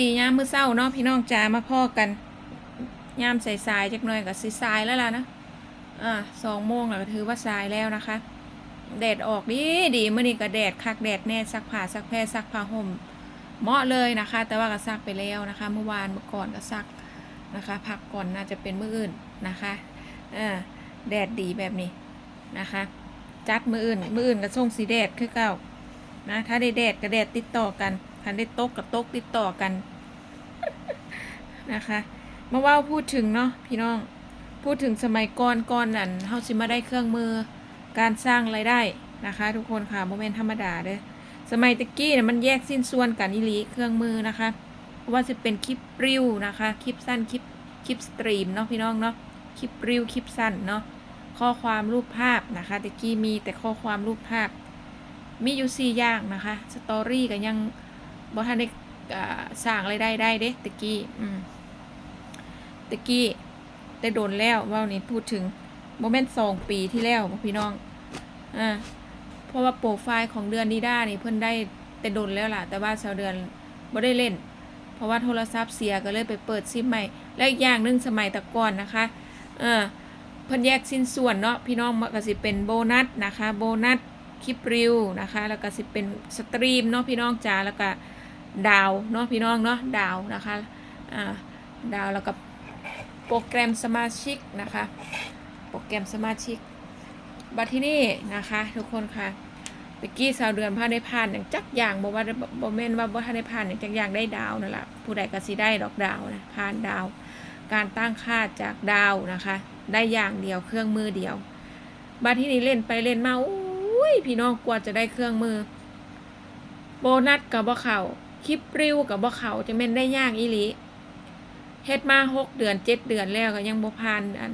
ปียามมื้อเช้าเนาะพี่น้องจ๋ามาพ่อกันยามสายๆจักหน่อยก็สิสายแล้วล่ะนะอ่าสองโมงแล้วก็ถือว่าสายแล้วนะคะ แดดออกดีดีเมื้อนี้ก็แดดคักแดดแน่ซักผ้าซักแพรซักผ้าห่มเหมาะเลยนะคะ แต่ว่าก็ซักไปแล้วนะคะ เมื่อวานเมื่อก่อนก็ซักนะคะ พักก่อนน่าจะเป็นมื้ออื่นนะคะอ่าแดดดีแบบนี้นะคะ จัดมื้ออื่นมื้ออื่นก็ส่งสีแดดคือเก่านะถ้าได้แดดก็แดดติดต่อกัน ถ้าได้ตกก็ตกติดต่อกันนะคะเมาว่าพูดถึงเนาะพี่น้องพูดถึงสมัยก่อนก่อนนั่นเฮาสิมาได้เครื่องมือการสร้างรายได้นะคะ ทุกคนค่ะโมเมนต์ธรรมดาเด้อสมัยตะกี้เนี่ยมันแยกสิ้นส่วนกันอีหลีเครื่องมือนะคะเพราะว่าจะเป็นคลิปริวนะคะคลิปสั้นคลิปคลิปสตรีมเนาะพี่น้องเนาะคลิปริวคลิปสั้นเนาะข้อความรูปภาพนะคะตะกี้มีแต่ข้อความรูปภาพมีอยู่สี่อย่างนะคะสตอรี่ก็ยัง บ่ทันได้สร้างรายได้ได้เด้ตะกี้อืมตะกี้แต่โดนแล้วว่านี่พูดถึงโมเมนต์สองปีที่แล้วพี่น้องอ่าเพราะว่าโปรไฟล์ของเดือนดีด้านี่เพิ่นได้แต่โดนแล้วล่ะ แต่ว่าชาวเดือนบ่ได้เล่น เพราะว่าโทรศัพท์เสียก็เลยไปเปิดซิมใหม่ และอีกอย่างหนึงสมัยตะก่อนนะคะเออเพิ่นแยกสิ้นส่วนเนาะพี่น้องมันก็สิเป็นโบนัสนะคะ โบนัสคลิปริวนะคะ แล้วก็สิเป็นสตรีมเนาะพี่น้องจ๋าแล้วก็ ดาวเนาะพี่น้องเนาะดาวนะคะอ่าดาวแล้วก็โปรแกรมสมาชิกนะคะ โปรแกรมสมาชิกบัดที่นี่นะคะทุกคนค่ะตะกี้สาวเดือนพาได้ผ่านอย่างจักอย่างบอกว่าบ่แม่นว่าบ่ทันได้ผ่านอย่างจักอย่างได้ดาวนั่นแหละผู้ใดก็สิได้ดอกดาวนะผ่านดาว การตั้งค่าจากดาวนะคะ ได้อย่างเดียวเครื่องมือเดียวบัดที่นี่เล่นไปเล่นมาอุ้ยพี่น้องกว่าจะได้เครื่องมือ โบนัสกับบ่เข่า คลิปริวกับบ่เขาจะแม่นได้ยางอีหลีเฮ็ดมาหกเดือนเจ็ดเดือนแล้วก็ยังบ่ผ่านอัน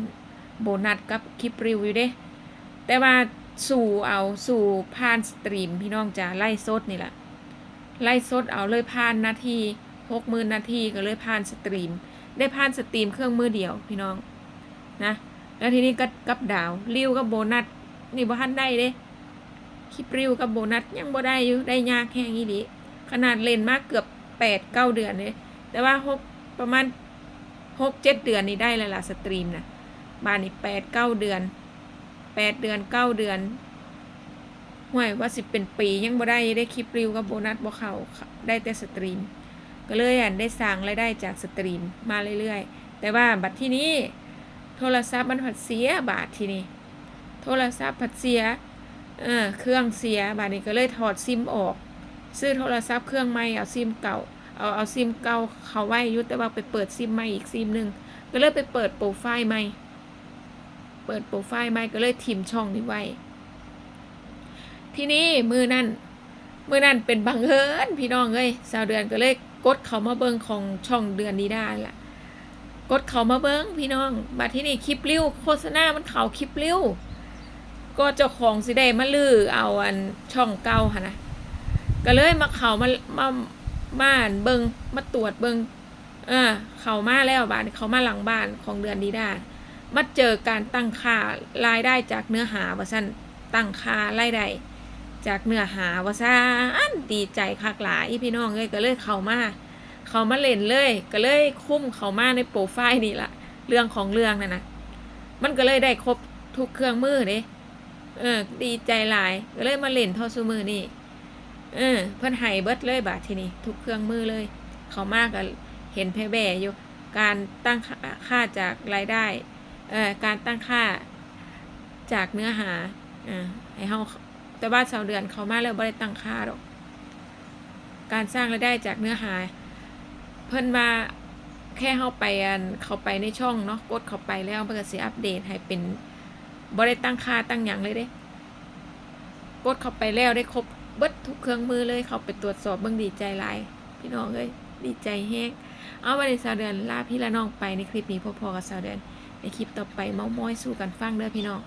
โบนัสกับคลิปรีวิวเด้ แต่ว่าสู่เอาสู่ผ่านสตรีมพี่น้องจ๋าไล่สดนี่แหละไล่สดเอาเลยผ่านนาทีหกหมื่นนาทีก็เลยผ่านสตรีม ได้ผ่านสตรีมเครื่องมือเดียวพี่น้องนะแล้วทีนี้ก็กับดาวริวกับโบนัสนี่บ่ทันได้เด้คลิปริวกับโบนัสยังบ่ได้อยู่ได้ยากแค่นี้ดิ ขนาดเลนมากเกือบแปดเก้าเดือนเลยแต่ว่าหกประมาณหกเจ็ดเดือนนี่ได้แล้วล่ะสตรีมนะบ้านนี่แปดเก้าเดือนแปดเดือนเก้าเดือนห่วยว่าสิเป็นปียังบ่ได้ได้คลิปรีวกับโบนัสบ่เข้าได้แต่สตรีม ก็เลยอะได้สร้างรายได้จากสตรีมมาเรื่อยๆ แต่ว่าบัดที่นี้โทรศัพท์มันผัดเสียบาทที่นี่โทรศัพท์ผัดเสียเออเครื่องเสียบาทนี้ก็เลยถอดซิมออก ซื้อโทรศัพท์เครื่องใหม่เอาซิมเก่าเอาเอาซิมเก่าเขาไว้อยุแต่ว่าไปเปิดซิมใหม่อีกซิมหนึ่งก็เลยไปเปิดโปรไฟล์ใหม่เปิดโปรไฟล์ใหม่ก็เลยทิมช่องนี้ไว้ ที่นี่มือนั่นมือนั่นเป็นบังเอิญพี่น้องเอ้ยสาวเดือนก็เลยกดเขามาเบิงของช่องเดือนนี้ได้ละกดเขามาเบิงพี่น้องบัดที่นี่คลิปริ้วโฆษณา มันเขาคลิปริ้วก็เจ้าของสิได้มาลือเอาอันช่องเก่าค่ะนะ ก็เลยมาเขามามาบ้านเบิงมาตรวจเบิงเออเขามาแล้วบ้านเขามาหลังบ้านของเดือนดีด้ามาเจอการตั้งค่ารายได้จากเนื้อหาว่าสั้นตั้งค่ารายได้จากเนื้อหาว่าซ่านดีใจคักหลายพี่น้องเลยก็เลยเขามาเขามาเล่นเลย ก็เลยคุ้มเขามาในโปรไฟล์นี่ละเรื่องของเรื่องนั่นนะมันก็เลยได้ครบทุกเครื่องมือเด้เออ ดีใจหลาย ก็เลยมาเล่นทอซูมือนี่ เออเพิ่นให้เบิดเลยบาททีนี้ทุกเครื่องมือเลย เขามากก็เห็นแพ่แบ่อยู่ การตั้งค่าจากรายได้เอ่อการตั้งค่าจากเนื้อหาอ่าให้เฮาแต่ว่าชาวเดือนเขามาแล้วบ่ได้ตั้งค่าหรอก การสร้างรายได้จากเนื้อหา เพิ่นว่าแค่เฮาไปอันเขาไปในช่องเนาะกดเข้าไปแล้วมันก็สิอัปเดตให้เป็นบ่ได้ตั้งค่าตั้งหยังเลยเด้ กดเข้าไปแล้วได้ครบ เบิดทุกเครื่องมือเลยเขาไปตรวจสอบเบื้องดีใจหลาย พี่น้องเอ้ยดีใจแฮกเอาไปในสาวเดือนลาพี่ละน้องไปในคลิปนี้พอๆกับสาวเดือนในคลิปต่อไปเมาส์มอยสู้กันฟังเด้อพี่น้อง